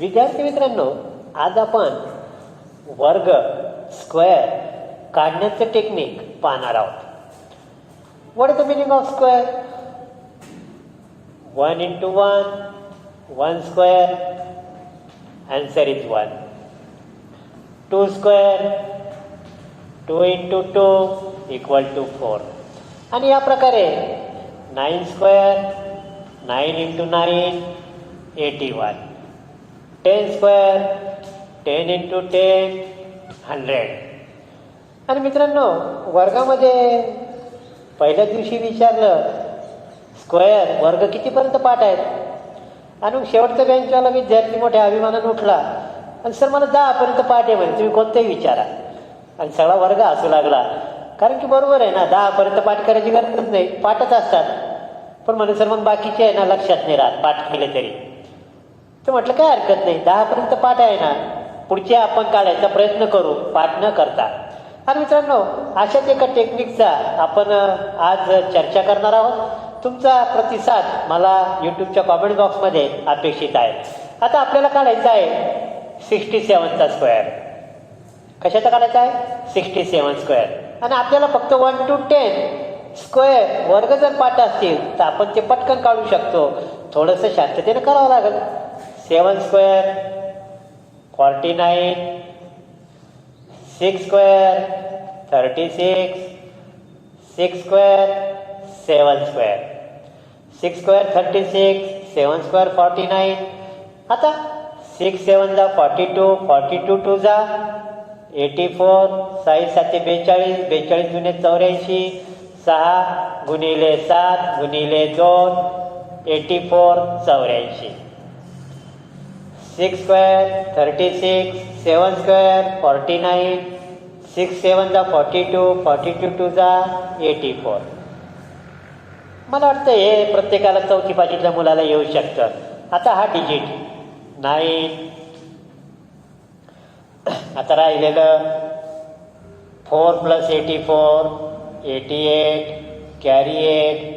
विद्यार्थी मित्रांनो आज आपण वर्ग स्क्वेअर काढण्याचं टेक्निक पाहणार आहोत. What is the meaning of square one into one one square answer is one two square two into two equal to four आणि या प्रकारे nine square nine into nine eighty one ten square ten into ten hundred आणि मित्रांनो वर्गामध्ये पहिल्या दिवशी विचारलं square वर्ग कितीपर्यंत पाठ आहेत? आणि मग शेवटचा बेंचवाला विद्यार्थी मोठ्या अभिमानानं उठला. आणि सर मला दहापर्यंत पाठ आहे म्हणे तुम्ही कोणतंही विचारा. आणि सगळा वर्ग असू लागला. कारण की बरोबर आहे ना दहापर्यंत पाठ करायची गरजच नाही पाठच असतात. पण म्हणे सर मग बाकीचे आहे ना लक्षात नाही राहत पाठ केले तरी. तर म्हटलं काय हरकत नाही दहापर्यंत पाठ आहे ना. पुढचे आपण काढायचा प्रयत्न करू पाठ न करता. आणि मित्रांनो अशाच एका टेक्निकचा आपण आज चर्चा करणार आहोत. तुमचा प्रतिसाद मला यूट्यूबच्या कॉमेंट बॉक्समध्ये अपेक्षित आहे. आता आपल्याला काढायचा आहे सिक्स्टी सेवनचा स्क्वेअर कशाचा काढायचा आहे? सिक्स्टी सेवन स्क्वेअर आणि आपल्याला फक्त वन टू टेन स्क्वेअर वर्ग जर पाठ असतील तर आपण ते पटकन काढू शकतो. थोडंसं शांततेनं करावं लागेल. Seven square forty nine six square thirty six six square seven square. Six square thirty six seven square forty nine. आता सिक्स सेवन जा forty two forty two two जा. एटी फोर साई साते बेचाळीस बेचाळीस जुने चौऱ्याऐंशी सहा गुणिले सात गुणिले दोन एटी फोर चौऱ्याऐंशी. Six square thirty six seven square forty nine six seven जा forty two forty two two जा एटी फोर. मला वाटतं हे प्रत्येकाला चौथी पाचीतल्या मुलाला येऊ शकतं. आता हा डिजिट नाईन आता राहिलेलं four plus eighty four eighty eight carry eight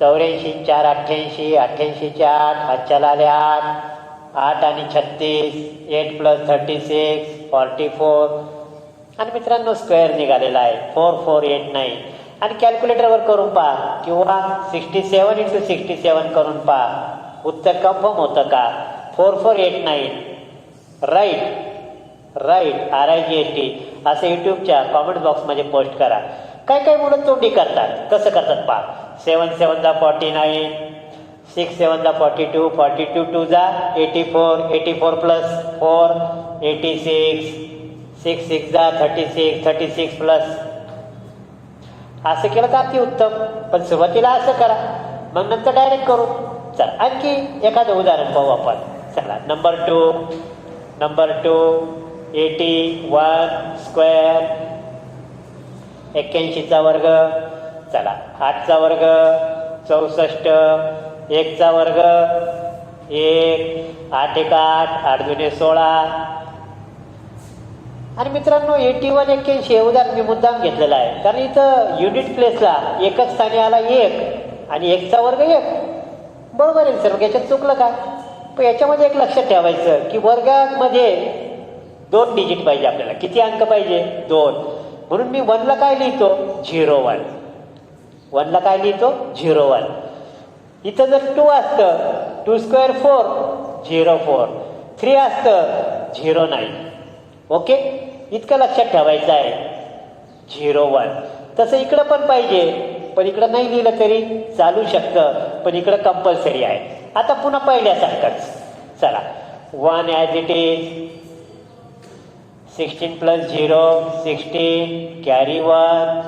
चौऱ्याऐंशी चार अठ्ठ्याऐंशी अठ्ठ्याऐंशी चार हातच्याला आले आठ. आठ आणि छत्तीस eight plus thirty six forty four आणि मित्रांनो स्क्वेअर निघालेला आहे. फोर फोर एट नाईन आणि कॅल्क्युलेटरवर करून पहा. किंवा sixty seven into sixty seven करून पहा. उत्तर कन्फर्म होतं का? Four four eight nine right right R I G S T असं यूट्यूबच्या कॉमेंट बॉक्समध्ये पोस्ट करा. काय काय मुलं तोंडी करतात? कसं करतात पहा? सेवन सेवन जा फॉर्टी नाईन सिक्स सेवन जा forty two forty two two जा eighty four eighty four plus four eighty six six six जा thirty six thirty six plus असं केलं तर अति उत्तम पण सुरुवातीला असं करा. मग नंतर डायरेक्ट करू. चला आणखी एखादं उदाहरण पाहू आपण. चला number two number two eighty one square एक्क्याऐंशीचा वर्ग. चला आठचा वर्ग चौसष्ट एकचा वर्ग एक आठ एक आठ आठ जुने सोळा. आणि मित्रांनो एटी वन एक्क्याऐंशी हे उदाहरण मी मुद्दाम घेतलेलं आहे. कारण इथं युनिट प्लेसला एकच स्थानी आला एक आणि एकचा वर्ग एक. बरोबर आहे सर मग याच्यात चुकलं काय पण याच्यामध्ये एक लक्षात ठेवायचं की वर्गामध्ये दोन डिजिट पाहिजे आपल्याला. किती अंक पाहिजे? दोन. म्हणून मी वनला काय लिहितो? झिरो वन वनला काय लिहितो? झिरो वन इथं जर टू असतं two square four zero four three असतं झिरो नाईन ओके इतकं लक्षात ठेवायचं आहे. झिरो वन तसं इकडं पण पाहिजे पण इकडं नाही लिहिलं तरी चालू शकतं पण इकडं कंपल्सरी आहे. आता पुन्हा पहिल्यासारखंच. चला. One as it is sixteen plus zero sixteen carry one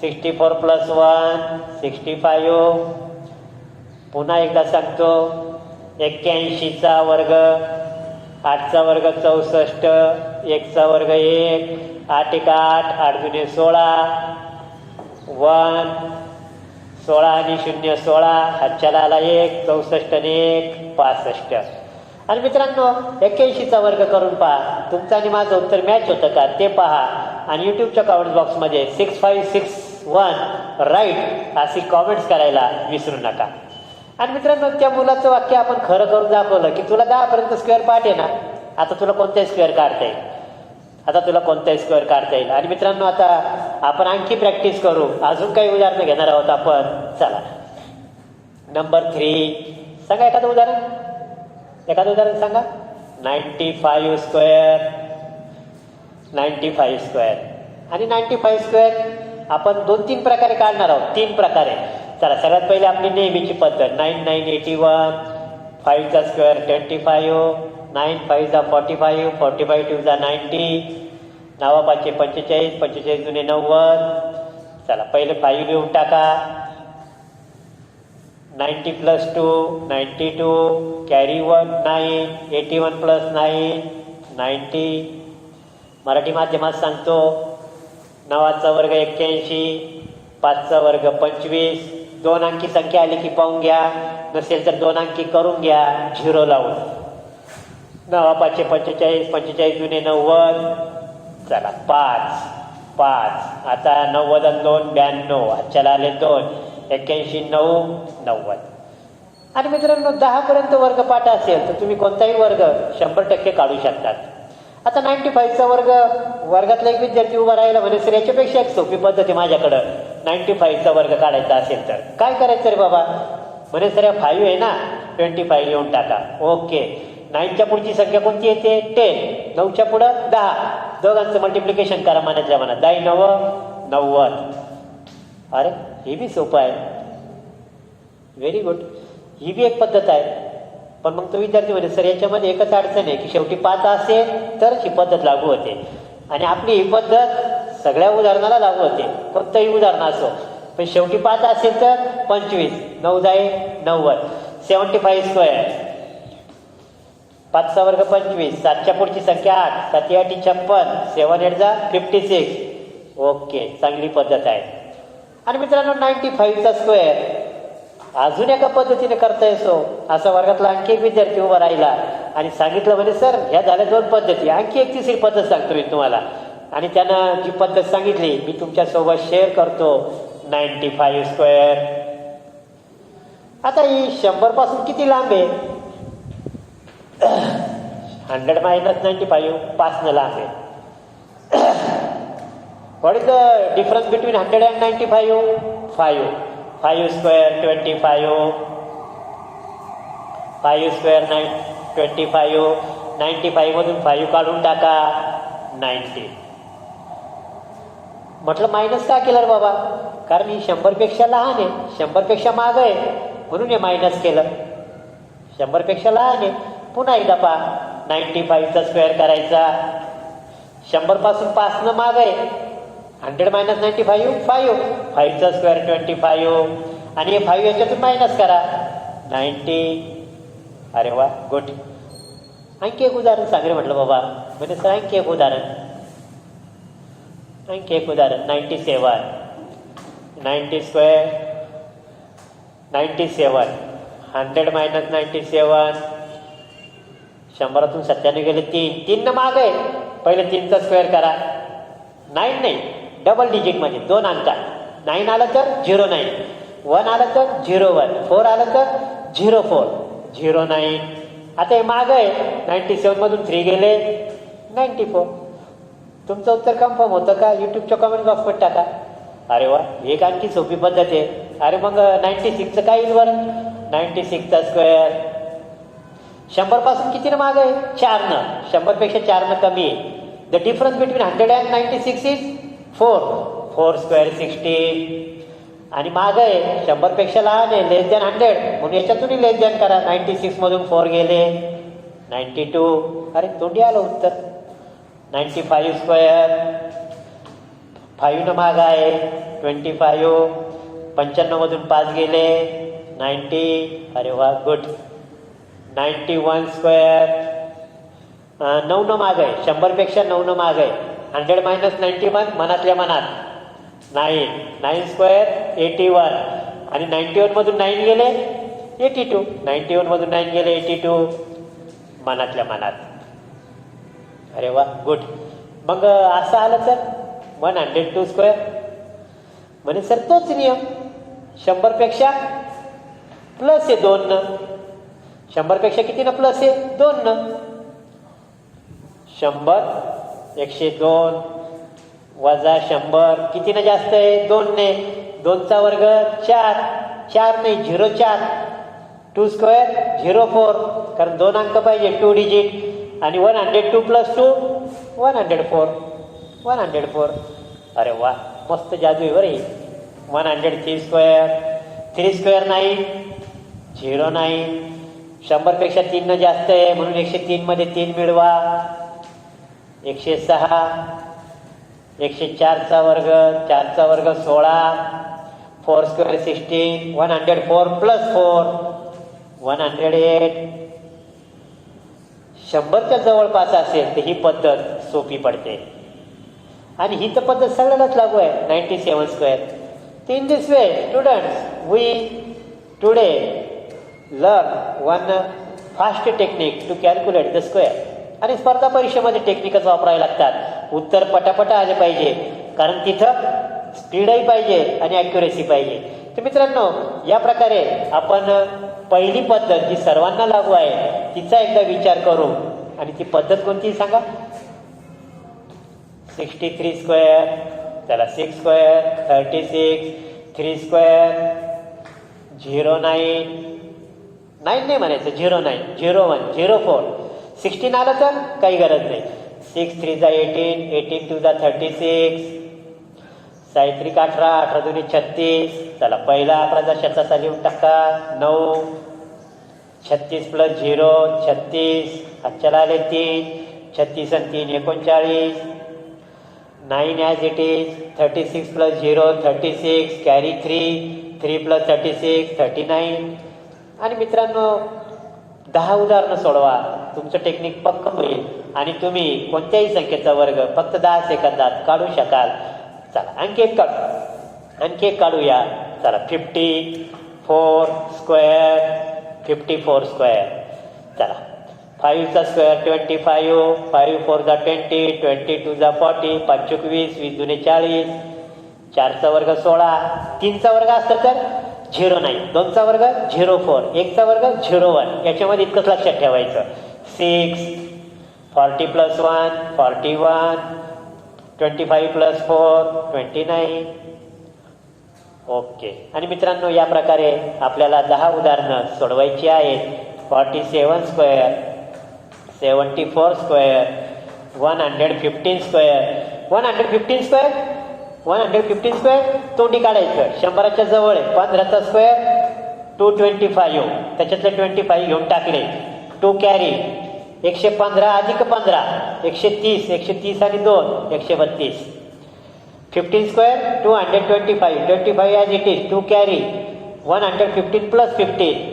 sixty four plus one sixty five पुन्हा एकदा सांगतो एक्क्याऐंशीचा वर्ग आठचा वर्ग चौसष्ट एकचा वर्ग एक आठ एक आठ आठ जुने सोळा वन सोळा आणि शून्य सोळा हातच्याला आला एक चौसष्ट आणि एक पासष्ट. आणि मित्रांनो एक्क्याऐंशीचा वर्ग करून पहा. तुमचं आणि माझं उत्तर मॅच होतं का? ते पहा. आणि यूट्यूबच्या कॉमेंट बॉक्समध्ये six five six one right अशी कॉमेंट्स करायला विसरू नका. आणि मित्रांनो त्या मुलाचं वाक्य आपण खरं करून दाखवलं की तुला दहापर्यंत स्क्वेअर पाठ आहे ना? आता तुला कोणताही स्क्वेअर काढता येईल. आता तुला कोणताही स्क्वेअर काढता येईल. आणि मित्रांनो आता आपण आणखी प्रॅक्टिस करू. अजून काही उदाहरणं घेणार आहोत आपण. चला. नंबर थ्री सांगा एखादं उदाहरण. एखादं उदाहरण सांगा. Ninety five square ninety five square आणि नाईन्टी फाईव्ह स्क्वेअर आपण दोन तीन प्रकारे काढणार आहोत. तीन प्रकारे. चला सगळ्यात पहिले आपली नेहमीची पद्धत. नाईन नाईन एटी वन फाईव्हचा square twenty five nine फाईव्हचा forty five forty five two ninety नावा पाचशे पंचेचाळीस पंचेचाळीस जुने नव्वद. चला पहिले फाईव्ह लिहून टाका. Ninety plus two ninety two carry one nine eighty one plus nine ninety Marathi माध्यमात सांगतो नवाचा वर्ग एक्क्याऐंशी पाचचा वर्ग पंचवीस दोन अंकी संख्या आली की पाहून घ्या. नसेल तर दोन अंकी करून घ्या. झिरो लावून. नवा पाचशे पंचेचाळीस पंचेचाळीस जुने नव्वद. चला पाच पाच. आता नव्वद आणि दोन ब्याण्णव. आजच्याला आले दोन. एक्क्याऐंशी नऊ नव्वद. आणि मित्रांनो दहापर्यंत वर्ग पाठ असेल तर तुम्ही कोणताही वर्ग शंभर टक्के काढू शकतात. आता नाईन्टी फाईव्हचा वर्ग वर्गातला एक विद्यार्थी उभा राहिला म्हणजे सर याच्यापेक्षा एक सोपी पद्धत आहे माझ्याकडं. नाईन्टी फाईव्हचा वर्ग काढायचा असेल तर. काय करायचं रे बाबा? म्हणे सर फाईव्ह आहे ना? ट्वेंटी फाईव्ह लिहून टाका. ओके. नाईनच्या पुढची संख्या कोणती येते? टेन नऊच्या पुढं दहा. दोघांचं मल्टिप्लिकेशन करा मनातल्या मनात. दाई नव नव्वद. अरे हे बी सोपं आहे. व्हेरी गुड ही बी एक पद्धत आहे. पण मग तो विद्यार्थी म्हणे सर याच्यामध्ये एकच अडचण आहे की शेवटी पाच असेल तरच ही पद्धत लागू होते. आणि आपली ही पद्धत सगळ्या उदाहरणाला लागू होते. कोणतंही उदाहरण असो. पण शेवटी पाच असेल तर पंचवीस. नऊ जाई नव्वद. Seventy five square. पाचचा वर्ग पंचवीस. सातच्या पुढची संख्या आठ. साती आठी छप्पन. सेवन एट जा फिफ्टी सिक्स. ओके. चांगली पद्धत आहे. आणि मित्रांनो नाईन्टी फाईव्हचा स्क्वेअर. अजून एका पद्धतीने करता येतो. असा वर्गातला आणखी एक विद्यार्थी उभा राहिला. आणि सांगितलं म्हणजे सर ह्या झाल्या दोन पद्धती. आणखी एक तिसरी पद्धत सांगतो मी तुम्हाला. आणि त्यानं जी पद्धत सांगितली मी तुमच्यासोबत शेअर करतो नाईन्टी फाईव्ह स्क्वेअर आता ही शंभरपासून किती लांब आहे? हंड्रेड मायनस नाईन्टी फाईव्ह पाचनं लांब आहे. What is the difference between hundred and ninety five five five square twenty five five square nine twenty five ninety फाईव्हमधून five काढून टाका नाईन्टी म्हटलं मायनस का केलं रे बाबा? कारण ही शंभरपेक्षा लहान आहे. शंभरपेक्षा माग आहे. म्हणून हे मायनस केलं. शंभरपेक्षा लहान आहे. पुन्हा एकदा पहा. नाईन्टी फाईव्हचा स्क्वेअर करायचा. शंभरपासून पाचनं माग आहे. Hundred minus ninety five five. फाईव्हचा square twenty five. आणि हे फाईव्ह याच्यातून मायनस करा. नाईन्टी अरे वा गुड आणखी एक उदाहरण सांग रे म्हटलं बाबा. म्हणजे सर आणखी एक उदाहरण. आणखी एक उदाहरण ninety seven ninety square ninety seven hundred minus ninety seven शंभरातून सत्त्याण्णव गेले तीन. तीन न माग. आहे पहिले तीनचा स्क्वेअर करा. नाईन नाही. डबल डिजिटमध्ये दोन अंका नाईन आलं तर झिरो नाईन वन आलं तर झिरो वन फोर आलं तर झिरो फोर झिरो नाईन आता हे माग. आहे नाईन्टी सेवनमधून थ्री गेले. नाईन्टी फोर तुमचं उत्तर कन्फर्म होतं का? यूट्यूबच्या कमेंट बॉक्सवर टाका. अरे वा एक आणखी सोपी पद्धत आहे. अरे मग नाईन्टी सिक्सचं काय येईल बरं? नाईन्टी सिक्सचा स्क्वेअर शंभरपासून कितीनं माग आहे? चारनं शंभरपेक्षा चारनं कमी आहे. The difference between hundred and ninety six is four four square sixty आणि माग आहे शंभरपेक्षा लहान आहे लेस दॅन हंड्रेड म्हणून याच्यातूनही लेस दॅन करा. नाईन्टी सिक्समधून फोर गेले. नाईन्टी टू अरे तोंडी आलं उत्तर. Ninety five square. फाईव्हनं माग आहे. Twenty five. पंच्याण्णवमधून पाच गेले. नाईन्टी अरे वा गुड. Ninety one square. नऊ न माग आहे. शंभरपेक्षा नऊ न माग आहे. हंड्रेड मायनस नाईन्टी वन मनातल्या मनात. Nine. Nine square eighty one. आणि नाईन्टी वनमधून नाईन गेले एटी टू. नाईन्टी वनमधून नाईन गेले एटी टू. मनातल्या मनात. अरे वा गुड मग असं आलं sir one hundred two square म्हणे सर तोच नियम. शंभरपेक्षा प्लस आहे दोन न. शंभरपेक्षा किती ना प्लस आहे दोन न. शंभर एकशे दोन वजा शंभर. किती ना जास्त आहे? दोन ने. दोनचा वर्ग चार. चार नाही झिरो चार. Two square zero four. कारण दोन अंक पाहिजे टू डिजिट आणि one hundred two plus two one hundred four one hundred four अरे वा मस्त जादू आहे बरे one hundred three square three square nine zero nine शंभरपेक्षा तीननं जास्त आहे म्हणून एकशे तीनमध्ये तीन मिळवा. एकशे सहा एकशे चारचा वर्ग चारचा वर्ग सोळा. Four square sixteen one hundred four plus four one hundred eight शंभरच्या जवळपास असेल तर ही पद्धत सोपी पडते. आणि ही तर पद्धत सगळ्यांनाच लागू आहे. नाईन्टी सेवन स्क्वेअर तीन in this way students we today learn one fast technique to calculate the square आणि स्पर्धा परीक्षेमध्ये टेक्निकच वापरावे लागतात. उत्तर पटापटा आले पाहिजे. कारण तिथं स्पीडही पाहिजे आणि ॲक्युरेसी पाहिजे. तर मित्रांनो या प्रकारे आपण पहिली पद्धत जी सर्वांना लागू आहे तिचा एकदा विचार करू. आणि ती पद्धत कोणती सांगा? सिक्स्टी थ्री स्क्वेअर त्याला six square thirty six three square zero nine nine नाही म्हणायचं zero nine zero one zero four sixteen आलं तर काही गरज नाही. सिक्स थ्री जा एटीन एटीन टू जा थर्टी सिक्स सायत्रिक अठरा अठरा दोन्ही छत्तीस. चला पहिला अकरा दशाचा लिहून टाका. नऊ छत्तीस प्लस झिरो छत्तीस. हातच्याला आले तीन. छत्तीस आणि तीन एकोणचाळीस. Nine as it is thirty six plus zero thirty six carry three three plus thirty six thirty nine आणि मित्रांनो दहा उदाहरणं सोडवा. तुमचं टेक्निक पक्क होईल. आणि तुम्ही कोणत्याही संख्येचा वर्ग फक्त दहा सेकंदात काढू शकाल. चला आणखी एक काढू. आणखी एक काढूया. चला fifty four square fifty four square चला फाईव्हचा स्क्वेअर ट्वेंटी फाईव्ह फाईव्ह फोरचा ट्वेंटी ट्वेंटी टू फॉर्टी पाच वीस वीस दुने चाळीस चारचा वर्ग सोळा तीनचा वर्ग असतं तर झिरो नाईन दोनचा वर्ग झिरो फोर एकचा वर्ग झिरो वन. याच्यामध्ये इतकंच लक्षात ठेवायचं. Six forty plus one forty one twenty five plus four twenty nine okay आणि मित्रांनो या प्रकारे आपल्याला दहा उदाहरणं सोडवायची आहेत. Forty seven square seventy four square one hundred fifteen square one hundred fifteen square one hundred fifteen square तोंडी काढायचं. शंभराच्या जवळ आहे. पंधराचा स्क्वेअर टू ट्वेंटी फाईव्ह त्याच्यातले ट्वेंटी फाईव्ह घेऊन टाकले. टू कॅरी एकशे पंधरा अधिक पंधरा. एकशे तीस एकशे तीस आणि दोन एकशे बत्तीस. Fifteen square two hundred twenty five twenty five as it is two carry one hundred fifteen plus fifteen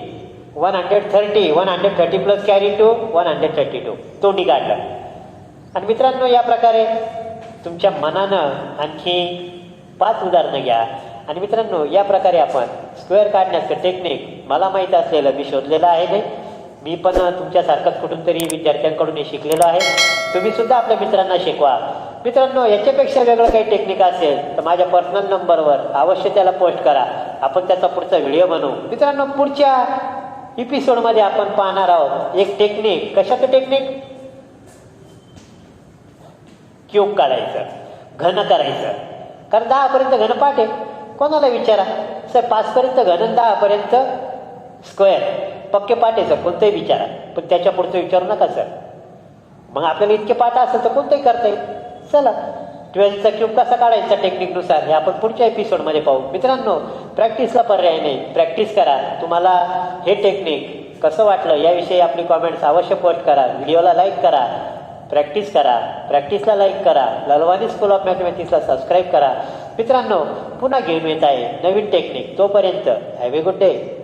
one hundred thirty one hundred thirty plus carry two one hundred thirty two तोंडी काढलं आणि मित्रांनो या प्रकारे तुमच्या मनानं आणखी पाच उदाहरणं घ्या. आणि मित्रांनो या प्रकारे आपण स्क्वेअर काढण्याचं टेक्निक मला माहीत असलेलं मी शोधलेलं आहे. नाही मी पण तुमच्यासारखंच कुठून तरी विद्यार्थ्यांकडून हे शिकलेलो आहे. तुम्ही सुद्धा आपल्या मित्रांना शिकवा. मित्रांनो याच्यापेक्षा वेगळं काही टेक्निक असेल तर माझ्या पर्सनल नंबरवर अवश्य त्याला पोस्ट करा. आपण त्याचा पुढचा व्हिडिओ बनवू. मित्रांनो पुढच्या एपिसोडमध्ये आपण पाहणार आहोत एक टेक्निक कशाचं टेक्निक क्यूब काढायचं. घन करायचं. कारण दहापर्यंत घनपाठ आहे. कोणाला विचारा? सर पाचपर्यंत घन दहापर्यंत स्क्वेअर पक्के पाठ आहे सर कोणतंही विचारा. पण त्याच्या पुढचं विचारू नका सर. मग आपल्याला इतके पाठ असेल तर कोणतंही करता येईल. चला. ट्वेल्थचा क्यूब कसा काढायचा टेक्निकनुसार हे आपण पुढच्या एपिसोडमध्ये पाहू. मित्रांनो प्रॅक्टिसला पर्याय नाही. प्रॅक्टिस करा. तुम्हाला हे टेक्निक कसं वाटलं याविषयी आपली कॉमेंट्स अवश्य पोस्ट करा. व्हिडिओला लाईक करा. प्रॅक्टिस करा. प्रॅक्टिसला लाईक करा. ललवानी स्कूल ऑफ मॅथमॅटिक्सला सबस्क्राईब करा. मित्रांनो पुन्हा घेऊन येत आहे. नवीन टेक्निक तोपर्यंत हॅव ए गुड डे